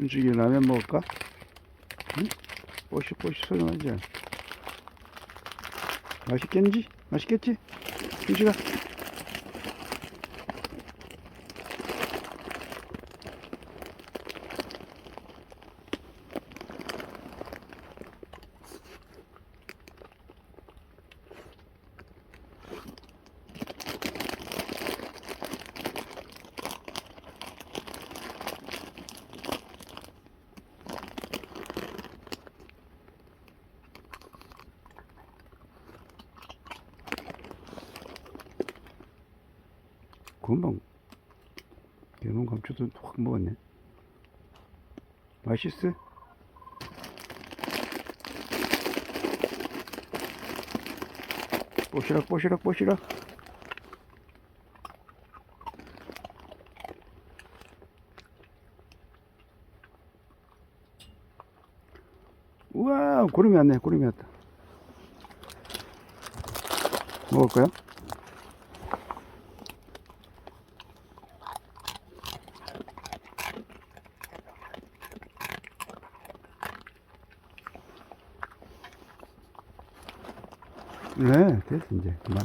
준식이 라면 먹을까? 응? 뽀시뽀시 소리 나지? 맛있겠지? 맛있겠지? 준식아 금방 개놈 감초도 확 먹었네 맛있어? 뽀시락 뽀시락 뽀시락 우와 구름이 왔네 구름이 왔다 먹을까요? 네 됐어 이제 그만